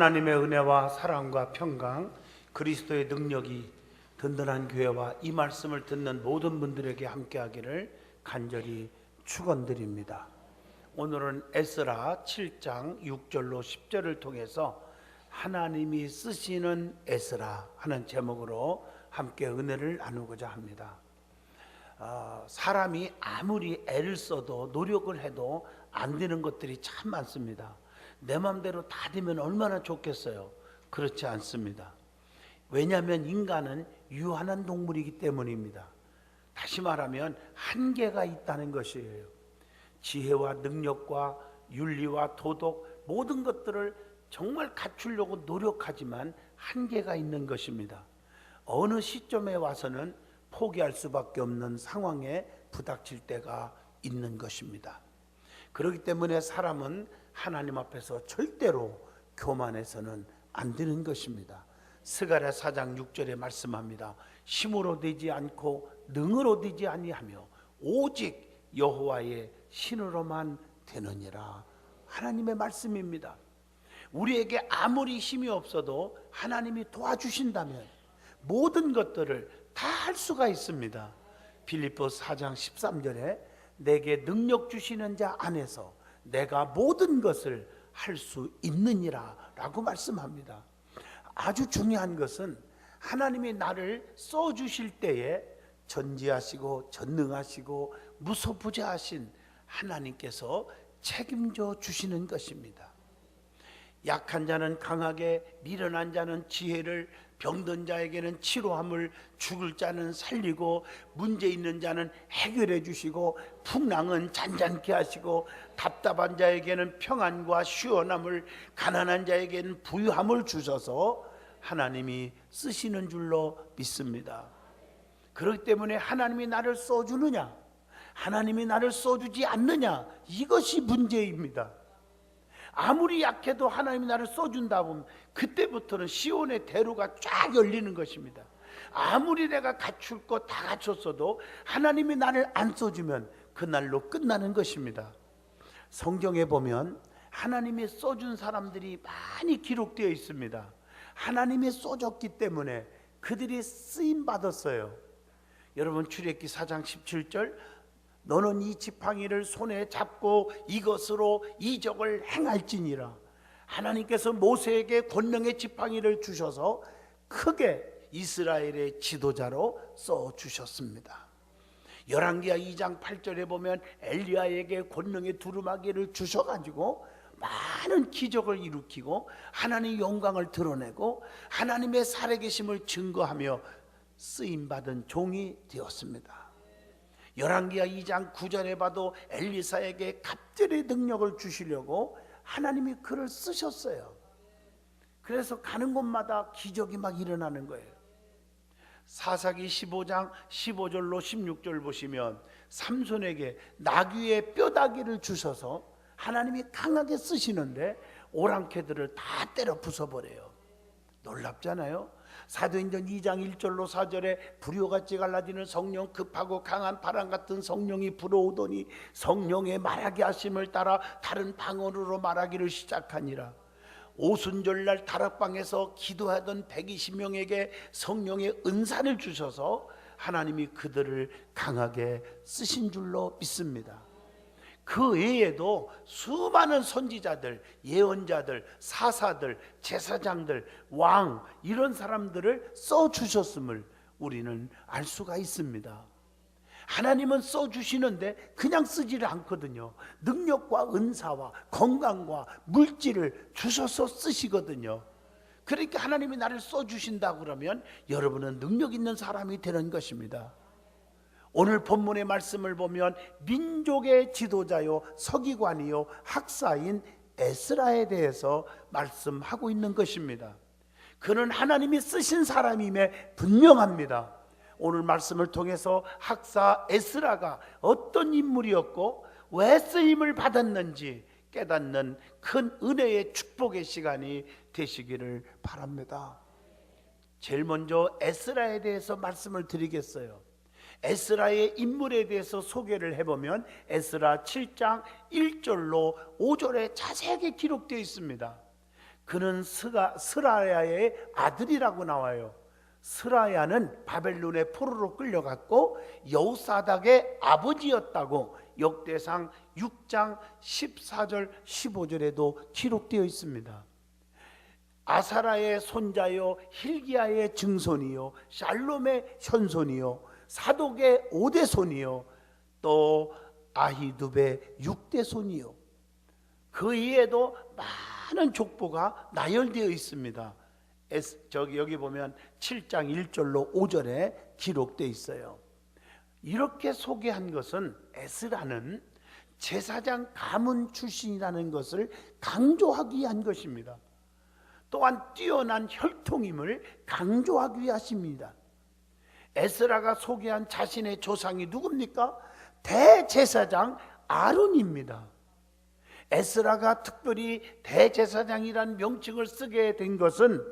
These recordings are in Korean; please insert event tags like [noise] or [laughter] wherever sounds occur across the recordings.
하나님의 은혜와 사랑과 평강, 그리스도의 능력이 든든한 교회와 이 말씀을 듣는 모든 분들에게 함께하기를 간절히 축원드립니다. 오늘은 에스라 7장 6절로 10절을 통해서 하나님이 쓰시는 에스라 하는 제목으로 함께 은혜를 나누고자 합니다. 어, 사람이 아무리 애를 써도 노력을 해도 안 되는 것들이 참 많습니다. 내 마음대로 다 되면 얼마나 좋겠어요. 그렇지 않습니다. 왜냐하면 인간은 유한한 동물이기 때문입니다. 다시 말하면 한계가 있다는 것이에요. 지혜와 능력과 윤리와 도덕 모든 것들을 정말 갖추려고 노력하지만 한계가 있는 것입니다. 어느 시점에 와서는 포기할 수밖에 없는 상황에 부닥칠 때가 있는 것입니다. 그렇기 때문에 사람은 하나님 앞에서 절대로 교만해서는 안 되는 것입니다. 스가랴 4장 6절에 말씀합니다. 힘으로 되지 않고 능으로 되지 아니하며 오직 여호와의 신으로만 되느니라. 하나님의 말씀입니다. 우리에게 아무리 힘이 없어도 하나님이 도와주신다면 모든 것들을 다 할 수가 있습니다. 빌립보 4장 13절에 내게 능력 주시는 자 안에서 내가 모든 것을 할 수 있느니라 라고 말씀합니다. 아주 중요한 것은 하나님이 나를 써 주실 때에 전지하시고 전능하시고 무소부재하신 하나님께서 책임져 주시는 것입니다. 약한 자는 강하게 미련한 자는 지혜를 병든 자에게는 치료함을 죽을 자는 살리고 문제 있는 자는 해결해 주시고 풍랑은 잔잔케 하시고 답답한 자에게는 평안과 시원함을 가난한 자에게는 부유함을 주셔서 하나님이 쓰시는 줄로 믿습니다. 그렇기 때문에 하나님이 나를 써주느냐 하나님이 나를 써주지 않느냐 이것이 문제입니다. 아무리 약해도 하나님이 나를 써준다 보면 그때부터는 시온의 대로가 쫙 열리는 것입니다. 아무리 내가 갖출 것 다 갖췄어도 하나님이 나를 안 써주면 그날로 끝나는 것입니다. 성경에 보면 하나님이 써준 사람들이 많이 기록되어 있습니다. 하나님이 써줬기 때문에 그들이 쓰임 받았어요. 여러분 출애기 4장 17절 너는 이 지팡이를 손에 잡고 이것으로 이적을 행할지니라. 하나님께서 모세에게 권능의 지팡이를 주셔서 크게 이스라엘의 지도자로 써 주셨습니다. 열왕기하 2장 8절에 보면 엘리야에게 권능의 두루마기를 주셔 가지고 많은 기적을 일으키고 하나님의 영광을 드러내고 하나님의 살아계심을 증거하며 쓰임 받은 종이 되었습니다. 열왕기하 2장 9절에 봐도 엘리사에게 갑절의 능력을 주시려고 하나님이 그를 쓰셨어요. 그래서 가는 곳마다 기적이 막 일어나는 거예요. 사사기 15장 15절로 16절 보시면 삼손에게 나귀의 뼈다귀를 주셔서 하나님이 강하게 쓰시는데 오랑캐들을 다 때려 부숴버려요. 놀랍잖아요. 사도행전 2장 1절로 4절에 불효같이 갈라지는 성령 급하고 강한 바람 같은 성령이 불어오더니 성령의 말하게 하심을 따라 다른 방언으로 말하기를 시작하니라 오순절날 다락방에서 기도하던 120명에게 성령의 은사를 주셔서 하나님이 그들을 강하게 쓰신 줄로 믿습니다. 그 외에도 수많은 선지자들, 예언자들, 사사들, 제사장들, 왕 이런 사람들을 써 주셨음을 우리는 알 수가 있습니다. 하나님은 써 주시는데 그냥 쓰지를 않거든요. 능력과 은사와 건강과 물질을 주셔서 쓰시거든요. 그러니까 하나님이 나를 써 주신다 그러면 여러분은 능력 있는 사람이 되는 것입니다. 오늘 본문의 말씀을 보면 민족의 지도자요 서기관이요 학사인 에스라에 대해서 말씀하고 있는 것입니다. 그는 하나님이 쓰신 사람임에 분명합니다. 오늘 말씀을 통해서 학사 에스라가 어떤 인물이었고 왜 쓰임을 받았는지 깨닫는 큰 은혜의 축복의 시간이 되시기를 바랍니다. 제일 먼저 에스라에 대해서 말씀을 드리겠어요. 에스라의 인물에 대해서 소개를 해보면 에스라 7장 1절로 5절에 자세하게 기록되어 있습니다. 그는 스가, 스라야의 아들이라고 나와요. 스라야는 바벨론의 포로로 끌려갔고 여우사닥의 아버지였다고 역대상 6장 14절 15절에도 기록되어 있습니다. 아사라의 손자요 힐기야의 증손이요 샬롬의 현손이요 사독의 오대손이요 또 아히두베 육대손이요 그 이에도 많은 족보가 나열되어 있습니다. 저기 여기 보면 7장 1절로 5절에 기록되어 있어요. 이렇게 소개한 것은 에스라는 제사장 가문 출신이라는 것을 강조하기 위한 것입니다. 또한 뛰어난 혈통임을 강조하기 위하십니다. 에스라가 소개한 자신의 조상이 누굽니까? 대제사장 아론입니다. 에스라가 특별히 대제사장이라는 명칭을 쓰게 된 것은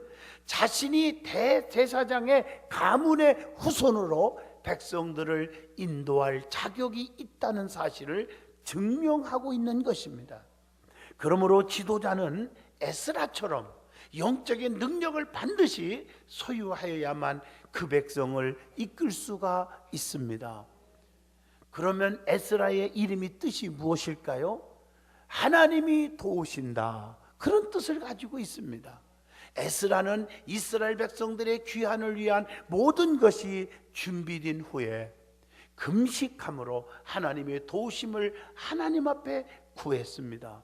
자신이 대제사장의 가문의 후손으로 백성들을 인도할 자격이 있다는 사실을 증명하고 있는 것입니다. 그러므로 지도자는 에스라처럼 영적인 능력을 반드시 소유하여야만 그 백성을 이끌 수가 있습니다. 그러면 에스라의 이름이 뜻이 무엇일까요? 하나님이 도우신다. 그런 뜻을 가지고 있습니다. 에스라는 이스라엘 백성들의 귀환을 위한 모든 것이 준비된 후에 금식함으로 하나님의 도우심을 하나님 앞에 구했습니다.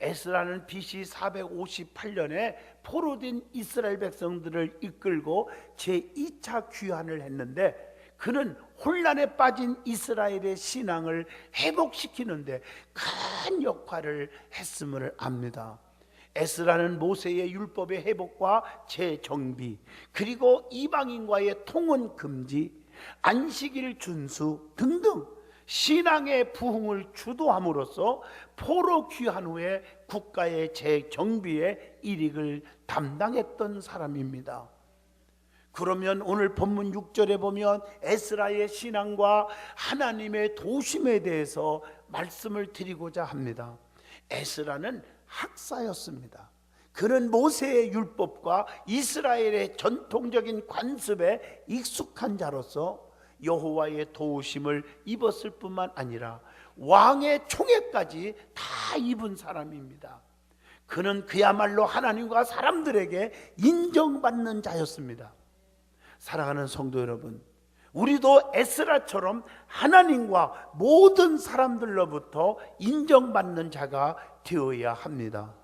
에스라는 BC 458년에 포로된 이스라엘 백성들을 이끌고 제2차 귀환을 했는데 그는 혼란에 빠진 이스라엘의 신앙을 회복시키는데 큰 역할을 했음을 압니다. 에스라는 모세의 율법의 회복과 재정비 그리고 이방인과의 통혼 금지 안식일 준수 등등 신앙의 부흥을 주도함으로써 포로 귀한 후에 국가의 재정비에 일익을 담당했던 사람입니다. 그러면 오늘 본문 6절에 보면 에스라의 신앙과 하나님의 도심에 대해서 말씀을 드리고자 합니다. 에스라는 학사였습니다. 그는 모세의 율법과 이스라엘의 전통적인 관습에 익숙한 자로서 여호와의 도우심을 입었을 뿐만 아니라 왕의 총애까지 다 입은 사람입니다. 그는 그야말로 하나님과 사람들에게 인정받는 자였습니다. 사랑하는 성도 여러분, 우리도 에스라처럼 하나님과 모든 사람들로부터 인정받는 자가 되어야 합니다.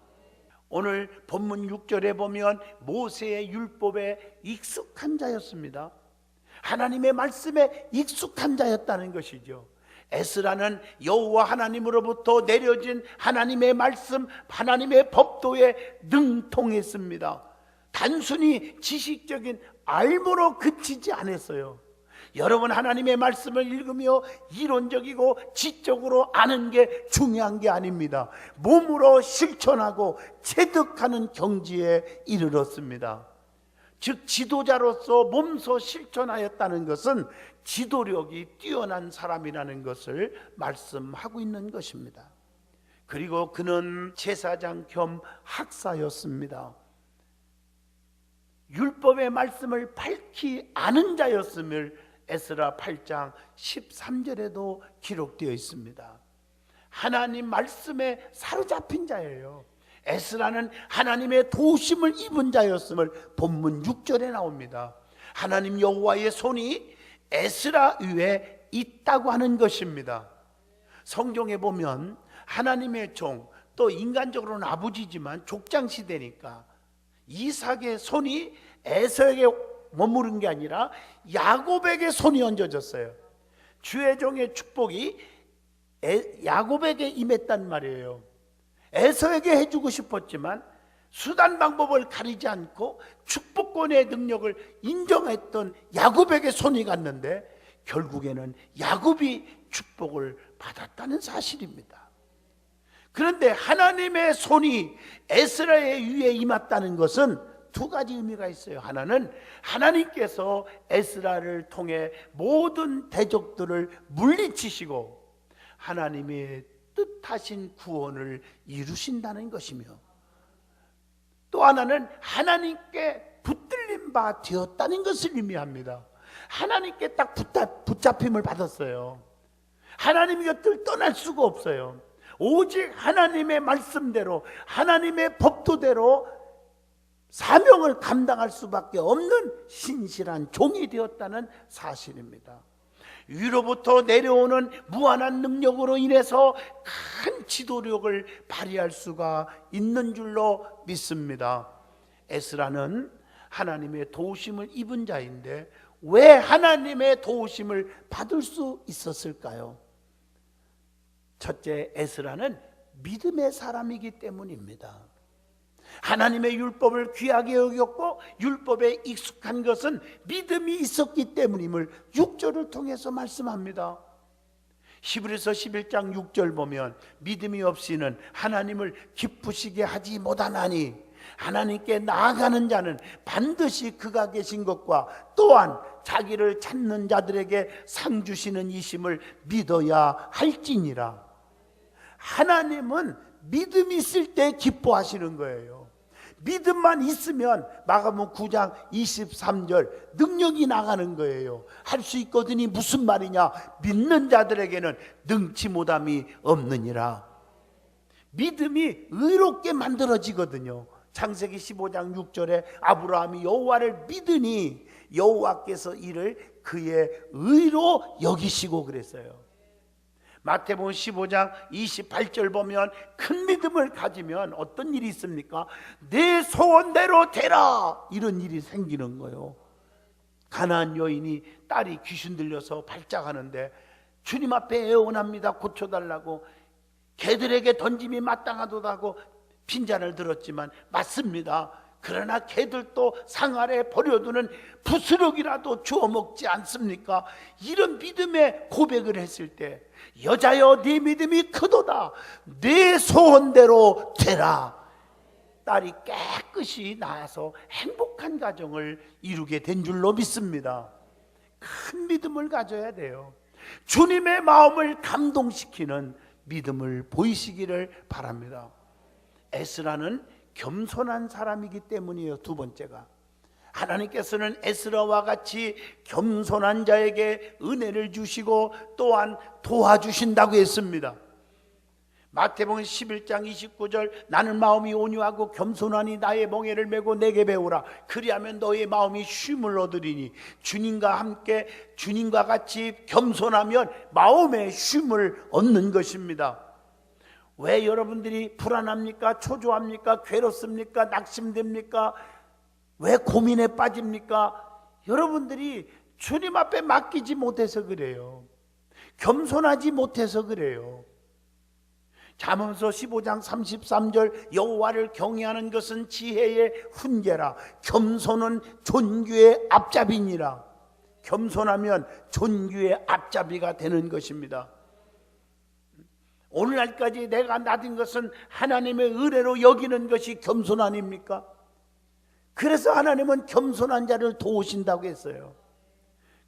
오늘 본문 6절에 보면 모세의 율법에 익숙한 자였습니다. 하나님의 말씀에 익숙한 자였다는 것이죠. 에스라는 여호와 하나님으로부터 내려진 하나님의 말씀, 하나님의 법도에 능통했습니다. 단순히 지식적인 알므로 그치지 않았어요. 여러분 하나님의 말씀을 읽으며 이론적이고 지적으로 아는 게 중요한 게 아닙니다. 몸으로 실천하고 체득하는 경지에 이르렀습니다. 즉 지도자로서 몸소 실천하였다는 것은 지도력이 뛰어난 사람이라는 것을 말씀하고 있는 것입니다. 그리고 그는 제사장 겸 학사였습니다. 율법의 말씀을 밝히 아는 자였음을 에스라 8장 13절에도 기록되어 있습니다. 하나님 말씀에 사로잡힌 자예요. 에스라는 하나님의 도심을 입은 자였음을 본문 6절에 나옵니다. 하나님 여호와의 손이 에스라 위에 있다고 하는 것입니다. 성경에 보면 하나님의 종, 또 인간적으로는 아버지지만 족장 시대니까 이삭의 손이 에서에게 머무른 게 아니라 야곱에게 손이 얹어졌어요. 주의 종의 축복이 에- 야곱에게 임했단 말이에요. 에서에게 해주고 싶었지만 수단 방법을 가리지 않고 축복권의 능력을 인정했던 야곱에게 손이 갔는데 결국에는 야곱이 축복을 받았다는 사실입니다. 그런데 하나님의 손이 에스라의 위에 임했다는 것은 두 가지 의미가 있어요. 하나는 하나님께서 에스라를 통해 모든 대적들을 물리치시고 하나님의 뜻하신 구원을 이루신다는 것이며 또 하나는 하나님께 붙들린 바 되었다는 것을 의미합니다. 하나님께 딱 붙잡, 붙잡 힘을 받았어요. 하나님 곁을 떠날 수가 없어요. 오직 하나님의 말씀대로 하나님의 법도대로 사명을 감당할 수밖에 없는 신실한 종이 되었다는 사실입니다. 위로부터 내려오는 무한한 능력으로 인해서 큰 지도력을 발휘할 수가 있는 줄로 믿습니다. 에스라는 하나님의 도우심을 입은 자인데 왜 하나님의 도우심을 받을 수 있었을까요? 첫째 에스라는 믿음의 사람이기 때문입니다. 하나님의 율법을 귀하게 여겼고 율법에 익숙한 것은 믿음이 있었기 때문임을 6절을 통해서 말씀합니다. 히브리서 11장 6절 보면 믿음이 없이는 하나님을 기쁘시게 하지 못하나니 하나님께 나아가는 자는 반드시 그가 계신 것과 또한 자기를 찾는 자들에게 상 주시는 이심을 믿어야 할지니라. 하나님은 믿음이 있을 때 기뻐하시는 거예요. 믿음만 있으면 마가복 9장 23절 능력이 나가는 거예요. 할 수 있거든이 무슨 말이냐? 믿는 자들에게는 능치 못함이 없느니라. 믿음이 의롭게 만들어지거든요. 창세기 15장 6절에 아브라함이 여호와를 믿으니 여호와께서 이를 그의 의로 여기시고 그랬어요. 마태복음 15장 28절 보면 큰 믿음을 가지면 어떤 일이 있습니까? 내 소원대로 되라 이런 일이 생기는 거예요. 가나안 여인이 딸이 귀신 들려서 발작하는데 주님 앞에 애원합니다. 고쳐달라고 개들에게 던짐이 마땅하도다고 빈잔을 들었지만 맞습니다. 그러나 개들도 상 아래 버려두는 부스럭이라도 주워 먹지 않습니까? 이런 믿음의 고백을 했을 때 여자여 네 믿음이 크도다. 네 소원대로 되라. 딸이 깨끗이 나아서 행복한 가정을 이루게 된 줄로 믿습니다. 큰 믿음을 가져야 돼요. 주님의 마음을 감동시키는 믿음을 보이시기를 바랍니다. 에스라는 겸손한 사람이기 때문이에요 두 번째가 하나님께서는 에스라와 같이 겸손한 자에게 은혜를 주시고 또한 도와주신다고 했습니다. 마태복음 11장 29절 나는 마음이 온유하고 겸손하니 나의 멍에를 메고 내게 배우라 그리하면 너의 마음이 쉼을 얻으리니 주님과 함께 주님과 같이 겸손하면 마음의 쉼을 얻는 것입니다. 왜 여러분들이 불안합니까? 초조합니까? 괴롭습니까? 낙심됩니까? 왜 고민에 빠집니까? 여러분들이 주님 앞에 맡기지 못해서 그래요. 겸손하지 못해서 그래요. 잠언서 15장 33절 여호와를 경외하는 것은 지혜의 훈계라 겸손은 존귀의 앞잡이니라 겸손하면 존귀의 앞잡이가 되는 것입니다. 오늘날까지 내가 나딘 것은 하나님의 의뢰로 여기는 것이 겸손 아닙니까? 그래서 하나님은 겸손한 자를 도우신다고 했어요.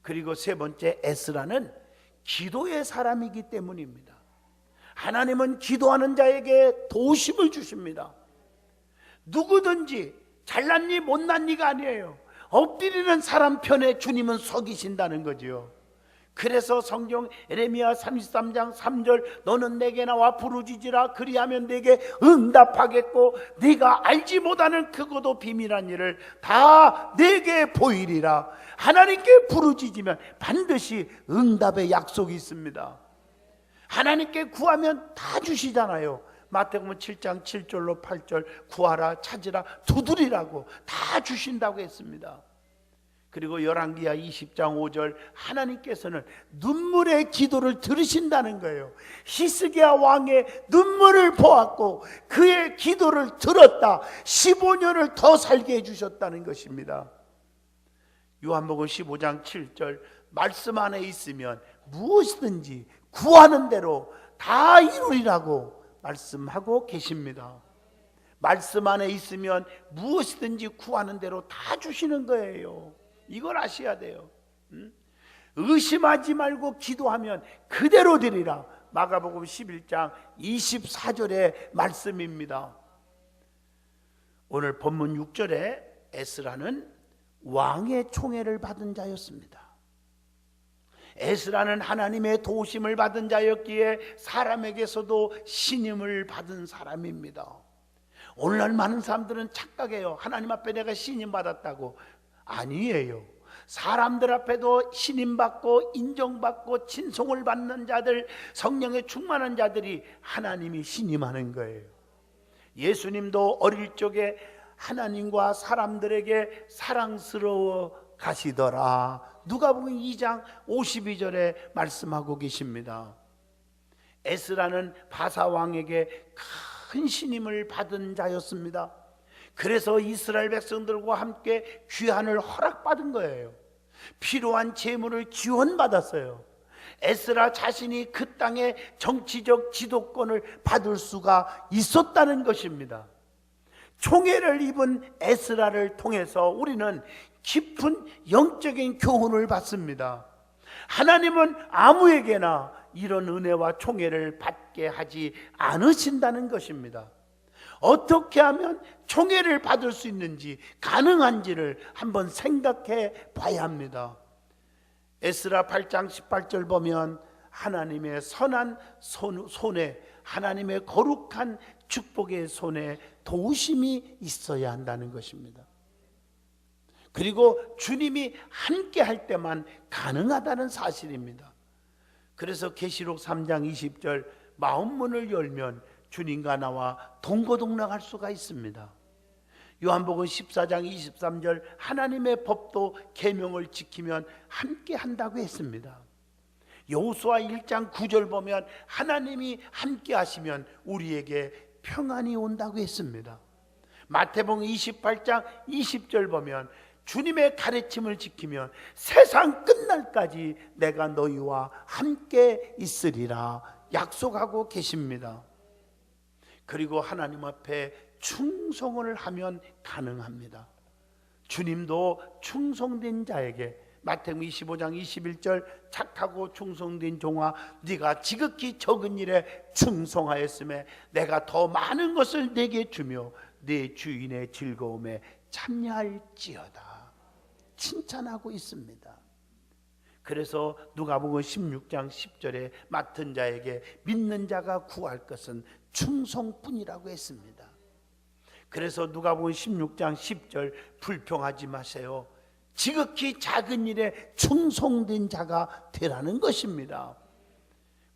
그리고 세 번째 에스라는 기도의 사람이기 때문입니다. 하나님은 기도하는 자에게 도우심을 주십니다. 누구든지 잘났니 못났니가 아니에요. 엎드리는 사람 편에 주님은 서기신다는 거지요. 그래서 성경 에레미야 33장 3절 너는 내게 나와 부르짖으라. 그리하면 내게 응답하겠고 네가 알지 못하는 크고도 비밀한 일을 다 내게 보이리라. 하나님께 부르짖으면 반드시 응답의 약속이 있습니다. 하나님께 구하면 다 주시잖아요. 마태복음 7장 7절로 8절 구하라 찾으라 두드리라고 다 주신다고 했습니다 그리고 열왕기야 20장 5절 하나님께서는 눈물의 기도를 들으신다는 거예요. 히스기야 왕의 눈물을 보았고 그의 기도를 들었다. 15년을 더 살게 해 주셨다는 것입니다. 요한복음 15장 7절 말씀 안에 있으면 무엇이든지 구하는 대로 다 이루리라고 말씀하고 계십니다. 말씀 안에 있으면 무엇이든지 구하는 대로 다 주시는 거예요. 이걸 아셔야 돼요. 의심하지 말고 기도하면 그대로 되리라. 마가복음 11장 24절의 말씀입니다. 오늘 본문 6절에 에스라는 왕의 총애를 받은 자였습니다. 에스라는 하나님의 도우심을 받은 자였기에 사람에게서도 신임을 받은 사람입니다. 오늘날 많은 사람들은 착각해요. 하나님 앞에 내가 신임 받았다고. 아니에요. 사람들 앞에도 신임 받고 인정받고 친송을 받는 자들, 성령의 충만한 자들이 하나님이 신임하는 거예요. 예수님도 어릴 적에 하나님과 사람들에게 사랑스러워 가시더라. 누가복음 2장 52절에 말씀하고 계십니다. 에스라는 바사 왕에게 큰 신임을 받은 자였습니다. 그래서 이스라엘 백성들과 함께 귀환을 허락받은 거예요. 필요한 재물을 지원받았어요. 에스라 자신이 그 땅의 정치적 지도권을 받을 수가 있었다는 것입니다. 총애를 입은 에스라를 통해서 우리는 깊은 영적인 교훈을 받습니다. 하나님은 아무에게나 이런 은혜와 총애를 받게 하지 않으신다는 것입니다. 어떻게 하면 총애를 받을 수 있는지 가능한지를 한번 생각해 봐야 합니다. 에스라 8장 18절 보면 하나님의 선한 손, 손에 하나님의 거룩한 축복의 손에 도우심이 있어야 한다는 것입니다. 그리고 주님이 함께 할 때만 가능하다는 사실입니다. 그래서 계시록 3장 20절 마음 문을 열면 주님과 나와 동거동락할 수가 있습니다. 요한복음 14장 23절 하나님의 법도 계명을 지키면 함께 한다고 했습니다. 여호수아 1장 9절 보면 하나님이 함께 하시면 우리에게 평안이 온다고 했습니다. 마태복음 28장 20절 보면 주님의 가르침을 지키면 세상 끝날까지 내가 너희와 함께 있으리라 약속하고 계십니다. 그리고 하나님 앞에 충성을 하면 가능합니다. 주님도 충성된 자에게 마태복음 25장 21절 착하고 충성된 종아 네가 지극히 적은 일에 충성하였음에 내가 더 많은 것을 내게 주며 네 주인의 즐거움에 참여할지어다 칭찬하고 있습니다. 그래서 누가복음 16장 10절에 맡은 자에게 믿는 자가 구할 것은 충성뿐이라고 했습니다. 그래서 누가복음 16장 10절 불평하지 마세요. 지극히 작은 일에 충성된 자가 되라는 것입니다.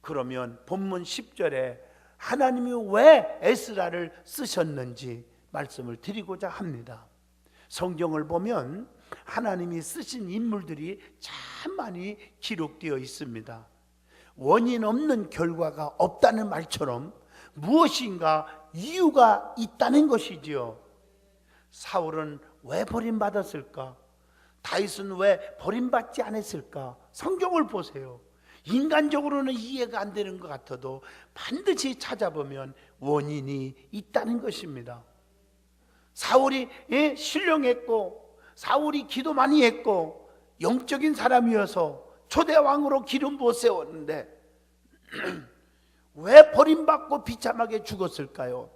그러면 본문 10절에 하나님이 왜 에스라를 쓰셨는지 말씀을 드리고자 합니다. 성경을 보면 하나님이 쓰신 인물들이 참 많이 기록되어 있습니다. 원인 없는 결과가 없다는 말처럼 무엇인가 이유가 있다는 것이지요. 사울은 왜 버림받았을까? 다윗은 왜 버림받지 않았을까? 성경을 보세요. 인간적으로는 이해가 안 되는 것 같아도 반드시 찾아보면 원인이 있다는 것입니다. 사울이 예, 신령했고 사울이 기도 많이 했고 영적인 사람이어서 초대 왕으로 기름 부어 세웠는데 [clears throat] 왜 버림받고 비참하게 죽었을까요?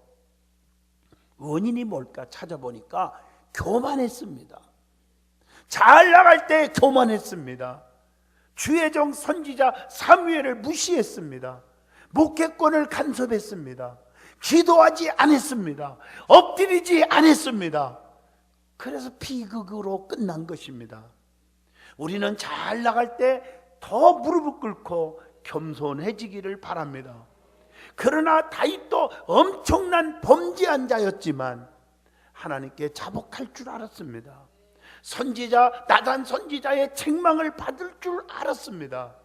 원인이 뭘까 찾아보니까 교만했습니다. 잘 나갈 때 교만했습니다. 주의 정 선지자 사무엘을 무시했습니다. 목회권을 간섭했습니다. 기도하지 않았습니다. 엎드리지 않았습니다. 그래서 비극으로 끝난 것입니다. 우리는 잘 나갈 때 더 무릎을 꿇고 겸손해지기를 바랍니다. 그러나 다윗도 엄청난 범죄한 자였지만 하나님께 자복할 줄 알았습니다. 선지자 나단 선지자의 책망을 받을 줄 알았습니다.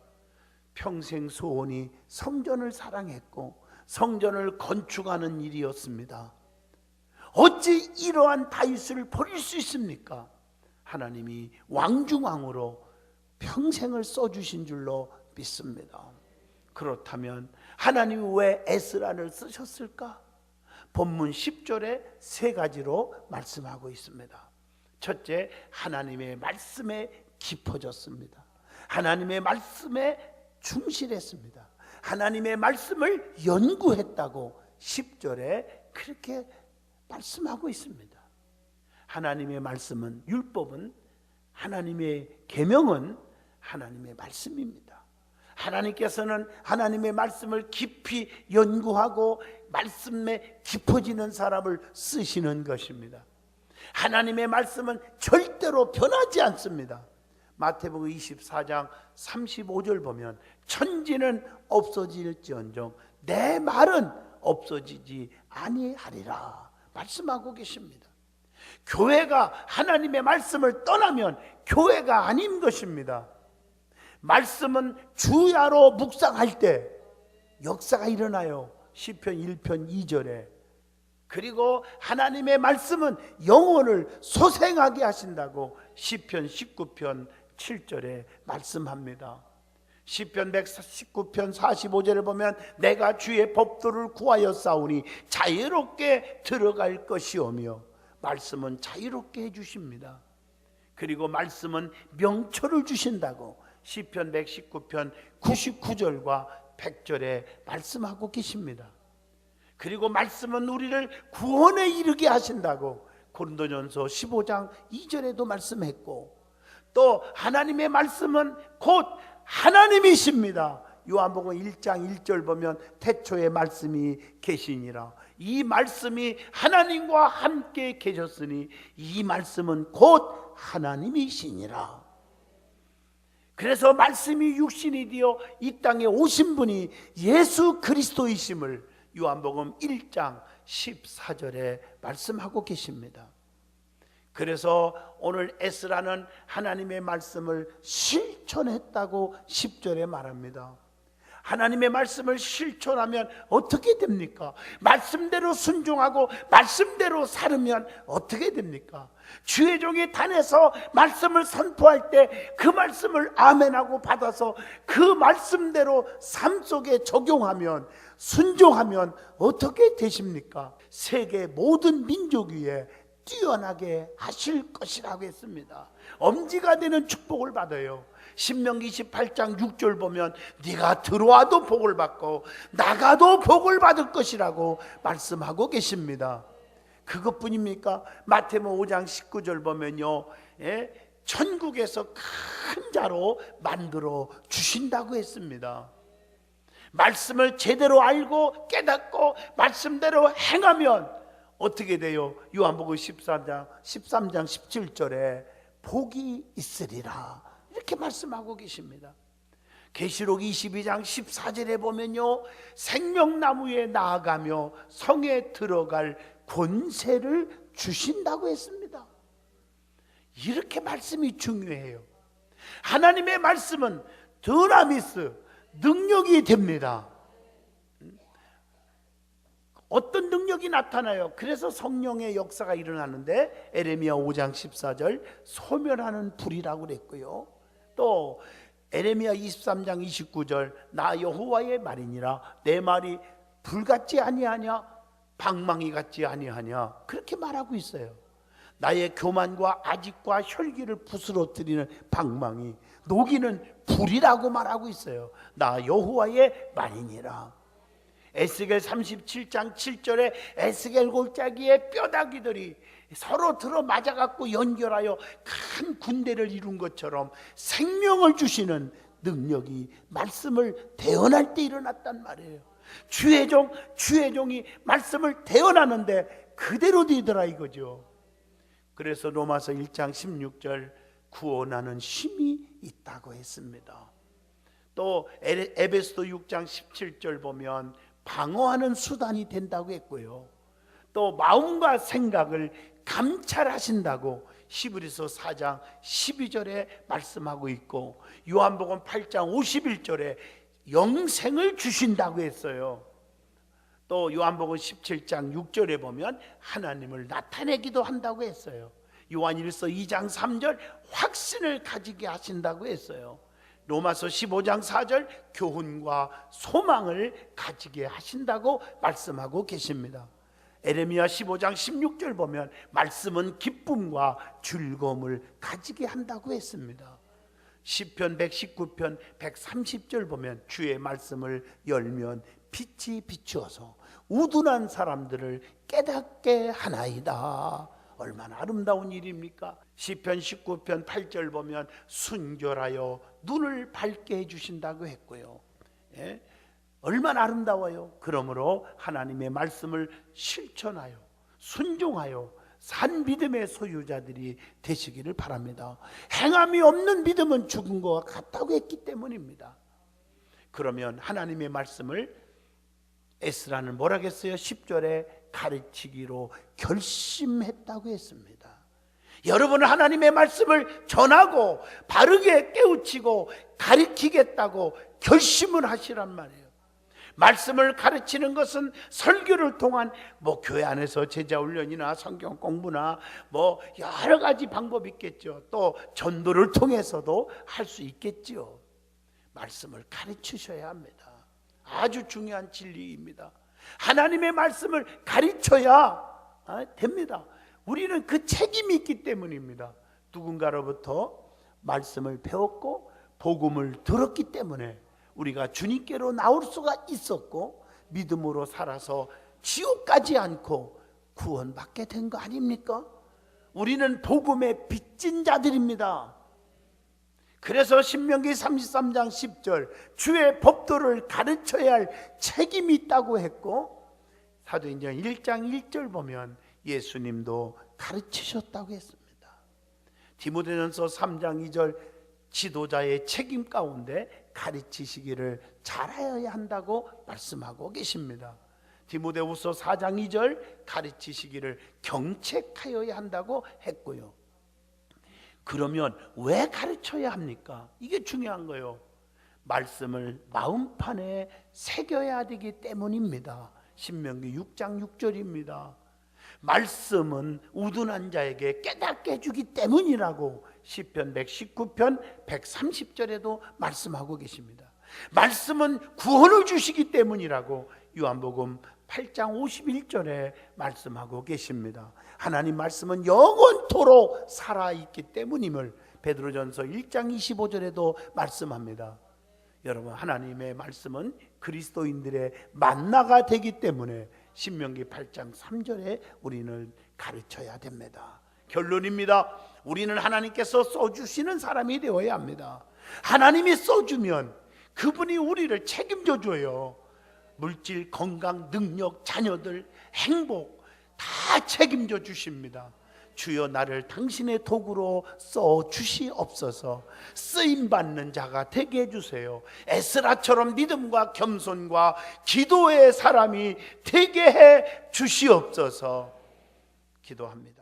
평생 소원이 성전을 사랑했고 성전을 건축하는 일이었습니다. 어찌 이러한 다윗을 버릴 수 있습니까? 하나님이 왕중왕으로 평생을 써주신 줄로 믿습니다. 그렇다면 하나님이 왜 에스라를 쓰셨을까? 본문 10절에 세 가지로 말씀하고 있습니다. 첫째, 하나님의 말씀에 깊어졌습니다. 하나님의 말씀에 충실했습니다. 하나님의 말씀을 연구했다고 10절에 그렇게 말씀하고 있습니다. 하나님의 말씀은 율법은 하나님의 계명은 하나님의 말씀입니다. 하나님께서는 하나님의 말씀을 깊이 연구하고 말씀에 깊어지는 사람을 쓰시는 것입니다. 하나님의 말씀은 절대로 변하지 않습니다. 마태복음 24장 35절 보면 천지는 없어질지언정 내 말은 없어지지 아니하리라 말씀하고 계십니다. 교회가 하나님의 말씀을 떠나면 교회가 아닌 것입니다. 말씀은 주야로 묵상할 때 역사가 일어나요. 시편 1편 2절에 그리고 하나님의 말씀은 영혼을 소생하게 하신다고 시편 19편 7절에 말씀합니다. 시편 119편 45절을 보면 내가 주의 법도를 구하여 싸우니 자유롭게 들어갈 것이오며 말씀은 자유롭게 해 주십니다. 그리고 말씀은 명철을 주신다고 시편 119편 99절과 100절에 말씀하고 계십니다. 그리고 말씀은 우리를 구원에 이르게 하신다고 고린도전서 15장 2절에도 말씀했고 또 하나님의 말씀은 곧 하나님이십니다. 요한복음 1장 1절 보면 태초에 말씀이 계시니라. 이 말씀이 하나님과 함께 계셨으니 이 말씀은 곧 하나님이시니라. 그래서 말씀이 육신이 되어 이 땅에 오신 분이 예수 그리스도이심을 요한복음 1장 14절에 말씀하고 계십니다. 그래서 오늘 에스라는 하나님의 말씀을 실천했다고 10절에 말합니다. 하나님의 말씀을 실천하면 어떻게 됩니까? 말씀대로 순종하고 말씀대로 살으면 어떻게 됩니까? 주의 종이 단에서 말씀을 선포할 때 그 말씀을 아멘하고 받아서 그 말씀대로 삶 속에 적용하면 순종하면 어떻게 되십니까? 세계 모든 민족 위에 뛰어나게 하실 것이라고 했습니다. 엄지가 되는 축복을 받아요. 신명기 18장 6절 보면 네가 들어와도 복을 받고 나가도 복을 받을 것이라고 말씀하고 계십니다. 그것뿐입니까? 마태복음 5장 19절 보면요. 예? 천국에서 큰 자로 만들어 주신다고 했습니다. 말씀을 제대로 알고 깨닫고 말씀대로 행하면 어떻게 돼요? 요한복음 13장 13장 17절에 복이 있으리라. 이렇게 말씀하고 계십니다. 계시록 22장 14절에 보면요. 생명나무에 나아가며 성에 들어갈 권세를 주신다고 했습니다. 이렇게 말씀이 중요해요. 하나님의 말씀은 드라미스 능력이 됩니다. 어떤 능력이 나타나요? 그래서 성령의 역사가 일어나는데 에레미야 5장 14절 소멸하는 불이라고 그랬고요. 또 에레미야 23장 29절 나 여호와의 말이니라 내 말이 불 같지 아니하냐 방망이 같지 아니하냐 그렇게 말하고 있어요. 나의 교만과 아직과 혈기를 부스러뜨리는 방망이 녹이는 불이라고 말하고 있어요. 나 여호와의 말이니라. 에스겔 37장 7절에 에스겔 골짜기의 뼈다귀들이 서로 들어 맞아갖고 연결하여 큰 군대를 이룬 것처럼 생명을 주시는 능력이 말씀을 대언할 때 일어났단 말이에요. 주의 종, 주의 종이 말씀을 대언하는데 그대로 되더라 이거죠. 그래서 로마서 1장 16절 구원하는 힘이 있다고 했습니다. 또 에베소도 6장 17절 보면 방어하는 수단이 된다고 했고요. 또 마음과 생각을 감찰하신다고 히브리서 4장 12절에 말씀하고 있고 요한복음 8장 51절에 영생을 주신다고 했어요. 또 요한복음 17장 6절에 보면 하나님을 나타내기도 한다고 했어요. 요한일서 2장 3절 확신을 가지게 하신다고 했어요. 로마서 15장 4절 교훈과 소망을 가지게 하신다고 말씀하고 계십니다. 에레미야 15장 16절 보면 말씀은 기쁨과 즐거움을 가지게 한다고 했습니다. 시편 119편 130절 보면 주의 말씀을 열면 빛이 비추어서 우둔한 사람들을 깨닫게 하나이다. 얼마나 아름다운 일입니까? 시편 19편 8절 보면 순결하여 눈을 밝게 해 주신다고 했고요. 예? 얼마나 아름다워요. 그러므로 하나님의 말씀을 실천하여 순종하여 산 믿음의 소유자들이 되시기를 바랍니다. 행함이 없는 믿음은 죽은 것과 같다고 했기 때문입니다. 그러면 하나님의 말씀을 에스라는 뭐라겠어요? 10절에 가르치기로 결심했다고 했습니다. 여러분은 하나님의 말씀을 전하고 바르게 깨우치고 가르치겠다고 결심을 하시란 말이에요. 말씀을 가르치는 것은 설교를 통한 뭐 교회 안에서 제자 훈련이나 성경 공부나 뭐 여러 가지 방법이 있겠죠. 또 전도를 통해서도 할 수 있겠지요. 말씀을 가르치셔야 합니다. 아주 중요한 진리입니다. 하나님의 말씀을 가르쳐야 아, 됩니다. 우리는 그 책임이 있기 때문입니다. 누군가로부터 말씀을 배웠고 복음을 들었기 때문에 우리가 주님께로 나올 수가 있었고 믿음으로 살아서 지옥 가지 않고 구원받게 된 거 아닙니까? 우리는 복음의 빚진 자들입니다. 그래서 신명기 33장 10절 주의 법도를 가르쳐야 할 책임이 있다고 했고 사도행전 1장 1절 보면 예수님도 가르치셨다고 했습니다. 디모데전서 3장 2절 지도자의 책임 가운데 가르치시기를 잘하여야 한다고 말씀하고 계십니다. 디모데후서 4장 2절 가르치시기를 경책하여야 한다고 했고요. 그러면 왜 가르쳐야 합니까? 이게 중요한 거예요. 말씀을 마음판에 새겨야 되기 때문입니다. 신명기 6장 6절입니다. 말씀은 우둔한 자에게 깨닫게 해주기 때문이라고 시편 119편 130절에도 말씀하고 계십니다. 말씀은 구원을 주시기 때문이라고 요한복음 8장 51절에 말씀하고 계십니다. 하나님 말씀은 영원토록 살아 있기 때문임을 베드로전서 1장 25절에도 말씀합니다. 여러분 하나님의 말씀은 그리스도인들의 만나가 되기 때문에 신명기 8장 3절에 우리는 가르쳐야 됩니다. 결론입니다. 우리는 하나님께서 써주시는 사람이 되어야 합니다. 하나님이 써주면 그분이 우리를 책임져 줘요. 물질, 건강, 능력, 자녀들, 행복 다 책임져 주십니다. 주여 나를 당신의 도구로 써 주시옵소서. 쓰임 받는 자가 되게 해 주세요. 에스라처럼 믿음과 겸손과 기도의 사람이 되게 해 주시옵소서. 기도합니다.